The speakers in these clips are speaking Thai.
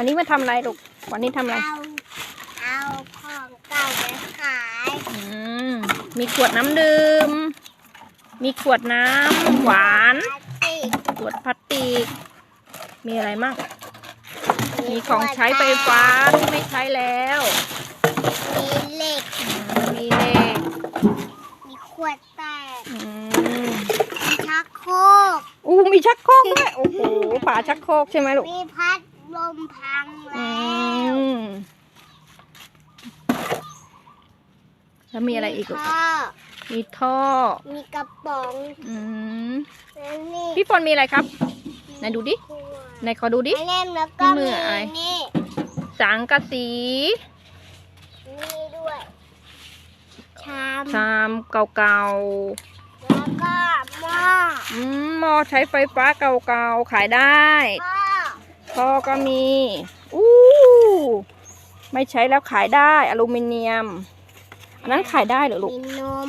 วันนี้มาทำอะไรลูก วันนี้ทำอะไร เอาเอาของเก่าไปขายอืมมีขวดน้ำดื่ม มีขวดน้ำหวานพลาสติกขวดพลาสติก มีอะไรมั่ง มีของใช้ไฟฟ้าที่ไม่ใช้แล้ว มีเหล็กอืมมีเหล็กมีขวดแตกอืมมีชักโครกอู้มีชักโครกด้วย โอ้โหฝาชักโครกใช่ไหมลูก มีพัด ลมพังอืแล้วมแล้วมีอะไรอีกลูกท่อมีท่อ มีกระป๋องอืมแล้วนี่พี่ฝนมีอะไรครับ ไหนดูดิ ขวดไหนขอดูดิอันนี้แล้วก็นี่มืมีออะไร นี่สังกะสีนี่ด้วย ชามชามเก่าแล้วก็หม้อๆอืมหม้อใช้ไฟฟ้าเก่าๆขายได้ พ่อ ท่อก็มีอู้ไม่ใช้แล้วขายได้อลูมิเนียม อันนั้นขายได้เหรอลูกมีนม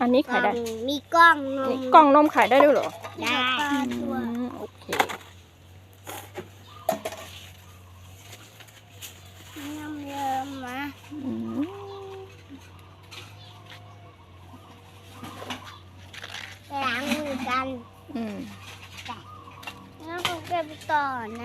อันนี้ขายได้กล่องมีกล้องนมนี่กล่องนมขายได้ด้วยเหรอได้อืมโอเคน้ำเริ่มมาอืมล้างมือกันอืมแล้วผมเก็บต่อนะ